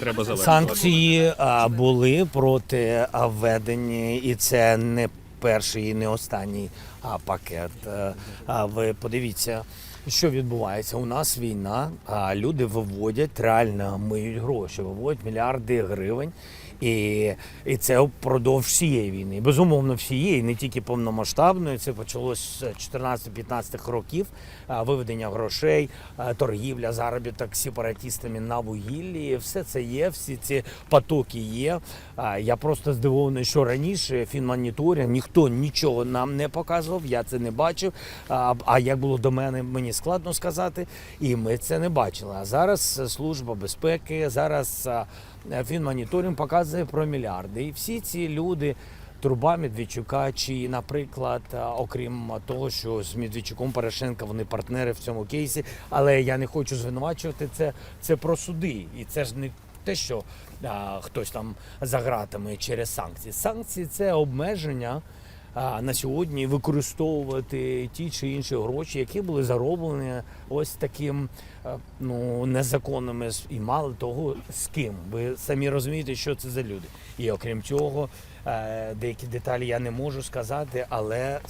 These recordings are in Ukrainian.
треба завершувати. Санкції а, були проти введення, і це не перший і не останній пакет. Е, ви подивіться, що відбувається. У нас війна, а люди виводять, реально миють гроші, виводять мільярди гривень. І, і це впродовж всієї війни. Безумовно, всієї, не тільки повномасштабної. Це почалось з 14-15 років. Виведення грошей, торгівля, заробіток сепаратистами на вугіллі. Все це є, всі ці потоки є. Я просто здивований, що раніше фінмоніторинг ніхто нічого нам не показував. Я це не бачив. А, а як було до мене, мені складно сказати. І ми це не бачили. А зараз служба безпеки, зараз фінмоніторинг показує про мільярди. І всі ці люди. Труба Медведчука, чи, наприклад, окрім того, що з Медведчуком Порошенка вони партнери в цьому кейсі, але я не хочу звинувачувати це. Це про суди, і це ж не те, що а, хтось там за ґратами через санкції. Санкції це обмеження на сьогодні використовувати ті чи інші гроші, які були зароблені ось таким ну незаконними і мало того з ким. Ви самі розумієте, що це за люди. І окрім цього, е, деякі деталі я не можу сказати, але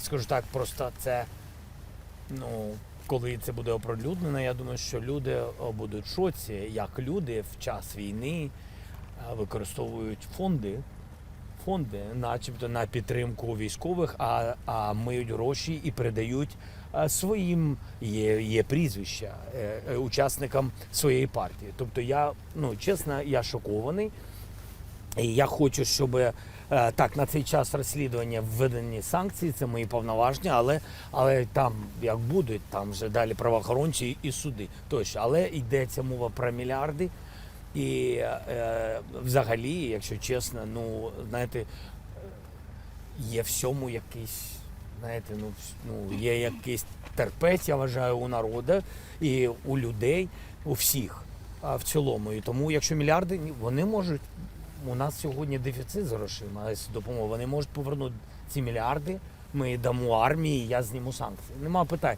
скажу так, просто це ну. Коли це буде оприлюднено, я думаю, що люди будуть в шоці, як люди в час війни використовують фонди, фонди, начебто на підтримку військових, а, а миють гроші і передають е, своїм є, є прізвища е, е, учасникам своєї партії. Тобто я, ну чесно, я шокований. І я хочу, щоб так на цей час розслідування введені санкції, це мої повноваження, але, але там як будуть, там вже далі правоохоронці і суди тощо. Але йдеться мова про мільярди. І е, взагалі, якщо чесно, ну знаєте, є всьому якийсь, знаєте, ну, ну є якийсь терпець, я вважаю, у народу і у людей, у всіх а, в цілому. І тому, якщо мільярди, вони можуть. У нас сьогодні дефіцит з грошима з допомогою. Вони можуть повернути ці мільярди. Ми дамо армії, я зніму санкції. Нема питань.